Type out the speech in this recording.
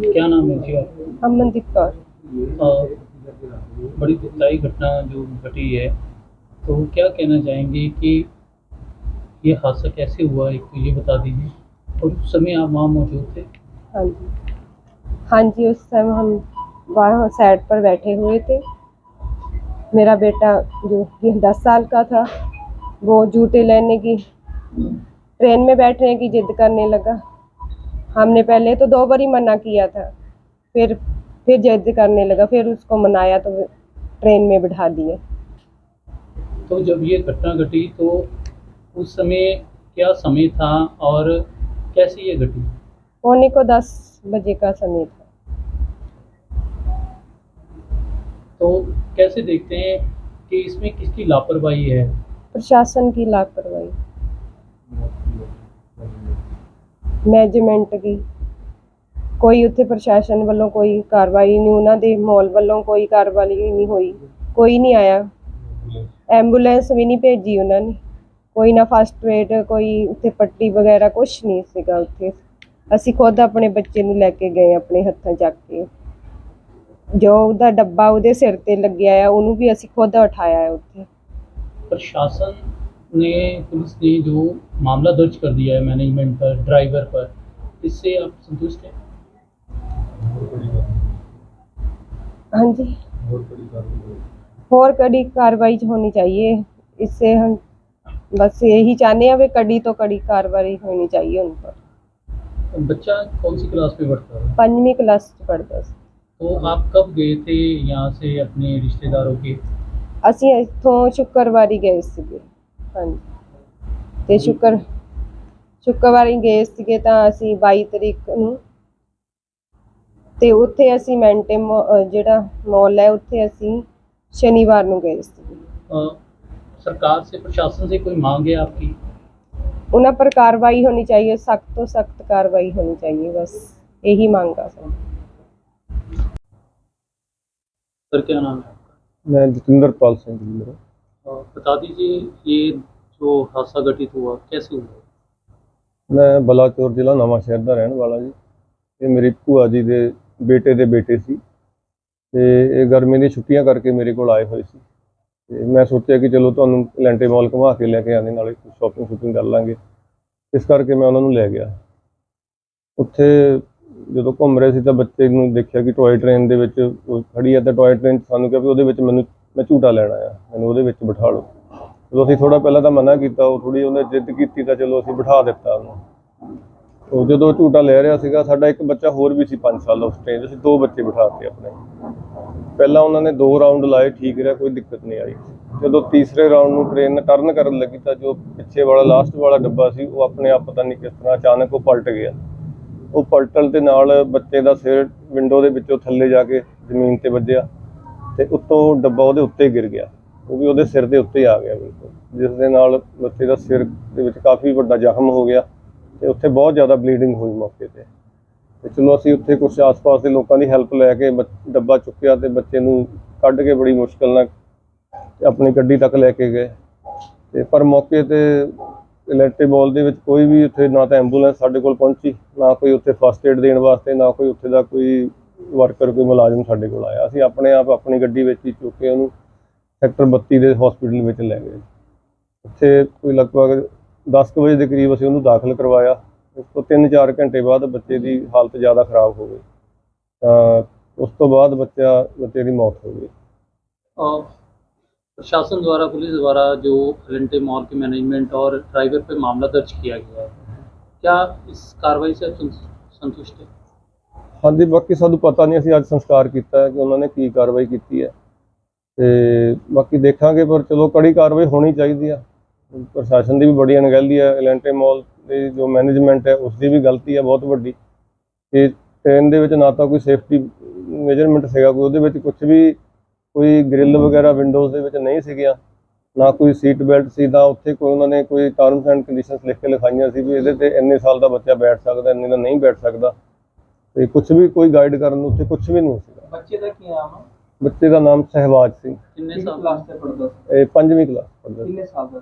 क्या नाम है जी आपका? कौर। बड़ी दुखदायी घटना जो घटी है तो क्या कहना चाहेंगे कि ये हादसा कैसे हुआ एक तो ये बता दीजिए। और उस समय आप वहाँ मौजूद थे? हाँ जी। हाँ जी उस समय हम वहाँ साइड पर बैठे हुए थे। मेरा बेटा जो कि दस साल का था वो जूते लेने की ट्रेन में बैठने की जिद करने लगा। हमने पहले तो दो बार ही मना किया था। फिर फिर जिद करने लगा फिर उसको मनाया तो ट्रेन में बिठा दिया तो जब ये घटना घटी तो उस समय क्या समय था और कैसे ये घटी? पौने को दस बजे का समय था। तो कैसे देखते हैं कि इसमें किसकी लापरवाही है? प्रशासन की लापरवाही। ਮੈਜਮੈਂਟ ਦੀ। ਕੋਈ ਉੱਥੇ ਪ੍ਰਸ਼ਾਸਨ ਵੱਲੋਂ ਕੋਈ ਕਾਰਵਾਈ ਨਹੀਂ, ਉਹਨਾਂ ਦੇ ਮੌਲ ਵੱਲੋਂ ਕੋਈ ਕਾਰਵਾਈ ਨਹੀਂ ਹੋਈ। ਕੋਈ ਨਹੀਂ ਆਇਆ। ਐਂਬੂਲੈਂਸ ਵੀ ਨਹੀਂ ਭੇਜੀ ਉਹਨਾਂ ਨੇ। ਕੋਈ ਨਾ ਫਸਟ ਏਡ ਕੋਈ ਉੱਥੇ ਪੱਟੀ ਵਗੈਰਾ ਕੁਝ ਨਹੀਂ ਸੀਗਾ ਉੱਥੇ। ਅਸੀਂ ਖੁਦ ਆਪਣੇ ਬੱਚੇ ਨੂੰ ਲੈ ਕੇ ਗਏ ਆਪਣੇ ਹੱਥਾਂ ਚੱਕ ਕੇ। ਜੋ ਉਹਦਾ ਡੱਬਾ ਉਹਦੇ ਸਿਰ ਤੇ ਲੱਗਿਆ ਆ, ਉਹਨੂੰ ਵੀ ਅਸੀਂ ਖੁਦ ਉਠਾਇਆ ਉੱਥੇ। ਪ੍ਰਸ਼ਾਸਨ ने पुलिस ने जो मामला दर्ज कर दिया है मैनेजमेंट पर ड्राइवर पर इससे आप संतुष्ट हैं ਹਾਂਜੀ और कड़ी कार्रवाई होनी चाहिए इससे हम बस यही चाहते हैं भी कड़ी तो कड़ी कार्रवाई होनी चाहिए उन पर बच्चा कौन सी क्लास में पढ़ता है पंजवीं क्लास च पढ़ता ਸੀ तो आप कब गए थे यहाँ से अपने रिश्तेदारों के ਅਸੀਂ ਇੱਥੋਂ ਸ਼ੁੱਕਰਵਾਰੀ ਗਏ ਸੀਗੇ ਹਾਂਜੀ ਤੇ ਸ਼ੁੱਕਰ ਸ਼ੁੱਕਰਵਾਰੀ ਗਏ ਸੀਗੇ ਤਾਂ ਅਸੀਂ 22 ਤਰੀਕ ਨੂੰ ਤੇ ਉੱਥੇ ਅਸੀਂ ਮੈਂਟੇ ਮਾ- ਅਹ ਜਿਹੜਾ ਮਾਲ ਹੈ ਉੱਥੇ ਅਸੀਂ ਸ਼ਨੀਵਾਰ ਨੂੰ ਗਏ ਸੀਗੇ अ, सरकार से प्रशासन से कोई मांग है आपकी ਉਹਨਾਂ ਪਰ ਕਾਰਵਾਈ ਹੋਣੀ ਚਾਹੀਏ ਸਖਤ ਤੋਂ ਸਖਤ ਕਾਰਵਾਈ ਹੋਣੀ ਚਾਹੀਏ ਬਸ ਇਹੀ ਮੰਗ ਆ ਸਰ सर क्या नाम है आपका मैं जतिंदर पाल सिंह जी मेरा अ, बता दीजिए ये जो हादसा घटित हुआ कैसे हुआ ਮੈਂ ਬਲਾਚੌਰ ਜ਼ਿਲ੍ਹਾ ਨਵਾਂ ਸ਼ਹਿਰ ਦਾ ਰਹਿਣ ਵਾਲਾ ਜੀ ਇਹ ਮੇਰੀ ਭੂਆ ਜੀ ਦੇ ਬੇਟੇ ਦੇ ਬੇਟੇ ਸੀ ਤੇ ਇਹ ਗਰਮੀ ਦੀ ਛੁੱਟੀਆਂ ਕਰਕੇ ਮੇਰੇ ਕੋਲ ਆਏ ਹੋਏ ਸੀ ਤੇ ਮੈਂ ਸੋਚਿਆ ਕਿ ਚਲੋ ਤੁਹਾਨੂੰ ਲੈਂਟੇ ਮਾਲ ਘੁਮਾ ਕੇ ਲੈ ਕੇ ਆਨੇ ਨਾਲੇ ਸ਼ਾਪਿੰਗ ਸ਼ੂਪਿੰਗ ਕਰ ਲਾਂਗੇ ਇਸ ਕਰਕੇ ਮੈਂ ਉਹਨਾਂ ਨੂੰ ਲੈ ਗਿਆ ਉੱਥੇ ਜਦੋਂ ਘੁੰਮ ਰਹੇ ਸੀ ਤਾਂ ਬੱਚੇ ਨੂੰ ਦੇਖਿਆ ਕਿ ਟੋਏ ਟ੍ਰੇਨ ਦੇ ਵਿੱਚ ਉਹ ਖੜੀ ਹੈ ਤਾਂ ਟੋਏ ਟ੍ਰੇਨ ਸਾਨੂੰ ਕਿਹਾ ਵੀ ਉਹਦੇ ਵਿੱਚ ਮੈਨੂੰ ਮੈਂ ਝੂਟਾ ਲੈਣਾ ਆ ਮੈਨੂੰ ਉਹਦੇ ਵਿੱਚ ਬਿਠਾ ਲਓ। ਜਦੋਂ ਅਸੀਂ ਥੋੜਾ ਪਹਿਲਾਂ ਤਾਂ ਮਨਾ ਕੀਤਾ, ਉਹ ਥੋੜੀ ਉਹਨੇ ਜਿੱਦ ਕੀਤੀ ਤਾਂ ਚਲੋ ਅਸੀਂ ਬਿਠਾ ਦਿੱਤਾ ਉਹਨੂੰ। ਉਹ ਜਦੋਂ ਝੂਟਾ ਲੈ ਰਿਹਾ ਸੀਗਾ, ਸਾਡਾ ਇੱਕ ਬੱਚਾ ਹੋਰ ਵੀ ਸੀ 5 ਸਾਲ ਦਾ ਉਸ ਟ੍ਰੇਨ 'ਚ ਅਸੀਂ ਦੋ ਬੱਚੇ ਬਿਠਾਤੇ ਆਪਣੇ। ਪਹਿਲਾਂ ਉਹਨਾਂ ਨੇ ਦੋ ਰਾਉਂਡ ਲਾਏ, ਠੀਕ ਰਿਹਾ, ਕੋਈ ਦਿੱਕਤ ਨਹੀਂ ਆਈ। ਜਦੋਂ ਤੀਸਰੇ ਰਾਉਂਡ ਨੂੰ ਟ੍ਰੇਨ ਟਰਨ ਕਰਨ ਲੱਗੀ ਤਾਂ ਜੋ ਪਿੱਛੇ ਵਾਲਾ ਲਾਸਟ ਵਾਲਾ ਡੱਬਾ ਸੀ, ਉਹ ਆਪਣੇ ਆਪ ਪਤਾ ਨਹੀਂ ਕਿਸ ਤਰ੍ਹਾਂ ਅਚਾਨਕ ਉਹ ਪਲਟ ਗਿਆ। ਉਹ ਪਲਟਣ ਦੇ ਨਾਲ ਬੱਚੇ ਦਾ ਸਿਰ ਵਿੰਡੋ ਦੇ ਵਿੱਚੋਂ ਥੱਲੇ ਜਾ ਕੇ ਜ਼ਮੀਨ ਤੇ ਵੱਜਿਆ। ਤੇ ਉੱਤੋਂ ਡੱਬਾ ਉਹਦੇ ਉੱਤੇ ਗਿਰ ਗਿਆ। ਉਹ ਵੀ ਉਹਦੇ ਸਿਰ ਦੇ ਉੱਤੇ ਆ ਗਿਆ ਬਿਲਕੁਲ। ਜਿਸ ਦੇ ਨਾਲ ਬੱਚੇ ਦਾ ਸਿਰ ਦੇ ਵਿੱਚ ਕਾਫੀ ਵੱਡਾ ਜ਼ਖਮ ਹੋ ਗਿਆ ਤੇ ਉੱਥੇ ਬਹੁਤ ਜ਼ਿਆਦਾ ਬਲੀਡਿੰਗ ਹੋਈ ਮੌਕੇ ਤੇ। ਤੇ ਚਲੋ ਅਸੀਂ ਉੱਥੇ ਕੁਝ ਆਸ-ਪਾਸ ਦੇ ਲੋਕਾਂ ਦੀ ਹੈਲਪ ਲੈ ਕੇ ਬੱਚ- ਡੱਬਾ ਚੁੱਕਿਆ ਤੇ ਬੱਚੇ ਨੂੰ ਕੱਢ ਕੇ ਬੜੀ ਮੁਸ਼ਕਲ ਨਾਲ ਆਪਣੀ ਗੱਡੀ ਤੱਕ ਲੈ ਕੇ ਗਏ। ਤੇ ਪਰ ਮੌਕੇ ਤੇ ਇਲੈਕਟ੍ਰਿਕ ਬੋਲ ਦੇ ਵਿੱਚ ਕੋਈ ਵੀ ਉੱਥੇ ਨਾ ਤਾਂ ਐਂਬੂਲੈਂਸ ਸਾਡੇ ਕੋਲ ਪਹੁੰਚੀ, ਨਾ ਕੋਈ ਉੱਥੇ ਫਸਟ ਏਡ ਦੇਣ ਵਾਸਤੇ, ਨਾ ਕੋਈ ਉੱਥੇ ਦਾ ਕੋਈ ਵਰਕਰ ਕੋਈ ਮੁਲਾਜ਼ਮ ਸਾਡੇ ਕੋਲ ਆਇਆ ਅਸੀਂ ਆਪਣੇ ਆਪ ਆਪਣੀ ਗੱਡੀ ਵਿੱਚ ਹੀ ਚੁੱਕ ਕੇ ਉਹਨੂੰ ਸੈਕਟਰ 32 ਦੇ ਹਸਪੀਟਲ ਵਿੱਚ ਲੈ ਗਏ ਉੱਥੇ ਕੋਈ ਲਗਭਗ 10 ਕੁ ਵਜੇ ਦੇ ਕਰੀਬ ਅਸੀਂ ਉਹਨੂੰ ਦਾਖਲ ਕਰਵਾਇਆ ਉਸ ਤੋਂ 3-4 ਘੰਟੇ ਬਾਅਦ ਬੱਚੇ ਦੀ ਹਾਲਤ ਜ਼ਿਆਦਾ ਖਰਾਬ ਹੋ ਗਈ ਤਾਂ ਉਸ ਤੋਂ ਬਾਅਦ ਬੱਚਾ ਬੱਚੇ ਦੀ ਮੌਤ ਹੋ ਗਈ अ, प्रशासन द्वारा पुलिस द्वारा जो एलेंटे मॉल के मैनेजमेंट और ड्राइवर पे मामला दर्ज किया गया है क्या इस कार्रवाई से आप संतु- संतुष्ट हैं ਹਾਂਜੀ, ਬਾਕੀ ਸਾਨੂੰ ਪਤਾ ਨਹੀਂ ਅਸੀਂ ਅੱਜ ਸੰਸਕਾਰ ਕੀਤਾ ਹੈ ਕਿ ਉਹਨਾਂ ਨੇ ਕੀ ਕਾਰਵਾਈ ਕੀਤੀ ਹੈ। ਤੇ ਬਾਕੀ ਦੇਖਾਂਗੇ, ਪਰ ਚਲੋ ਕੜੀ ਕਾਰਵਾਈ ਹੋਣੀ ਚਾਹੀਦੀ ਆ। ਪ੍ਰਸ਼ਾਸਨ ਦੀ ਵੀ ਬੜੀ ਅਣਗਹਿਲੀ ਹੈ ਐਲੈਂਟੇ ਮਾਲ ਦੇ ਜੋ ਮੈਨੇਜਮੈਂਟ ਹੈ ਉਸ ਦੀ ਵੀ ਗਲਤੀ ਹੈ ਬਹੁਤ ਵੱਡੀ। ਕਿ ਟ੍ਰੇਨ ਦੇ ਵਿੱਚ ਨਾ ਤਾਂ ਕੋਈ ਸੇਫਟੀ ਮੇਜਰਮੈਂਟ ਸੀਗਾ, ਕੋਈ ਉਹਦੇ ਵਿੱਚ ਕੁਝ ਵੀ ਕੋਈ ਗ੍ਰਿਲ ਵਗੈਰਾ ਵਿੰਡੋਜ਼ ਦੇ ਵਿੱਚ ਨਹੀਂ ਸੀਗੀਆਂ। ਨਾ ਕੋਈ ਸੀਟ ਬੈਲਟ ਸੀ ਤਾਂ ਉੱਥੇ ਕੋਈ ਉਹਨਾਂ ਨੇ ਕੋਈ ਟਰਮਸ ਐਂਡ ਕੰਡੀਸ਼ਨਸ ਲਿਖ ਕੇ ਲਿਖਾਈਆਂ ਸੀ ਵੀ ਇਹਦੇ ਤੇ ਇੰਨੇ ਸਾਲ ਦਾ ਬੱਚਾ ਬੈਠ ਸਕਦਾ, ਇੰਨੇ ਦਾ ਨਹੀਂ ਬੈਠ ਸਕਦਾ। ਤੇ ਕੁਝ ਵੀ ਕੋਈ ਗਾਈਡ ਕਰਨ ਨੂੰ ਉੱਥੇ ਕੁਝ ਵੀ ਨਹੀਂ ਸੀਗਾ ਬੱਚੇ ਦਾ ਕੀ ਨਾਮ ਆ? ਬੱਚੇ ਦਾ ਨਾਮ ਸਹਿਵਾਜ ਸਿੰਘ। ਕਿੰਨੇ ਸਾਲ ਕਲਾਸ ਇਹ 5ਵੀਂ ਕਲਾਸ ਪੜਦਾ ਕਿੰਨੇ ਸਾਲ ਦਾ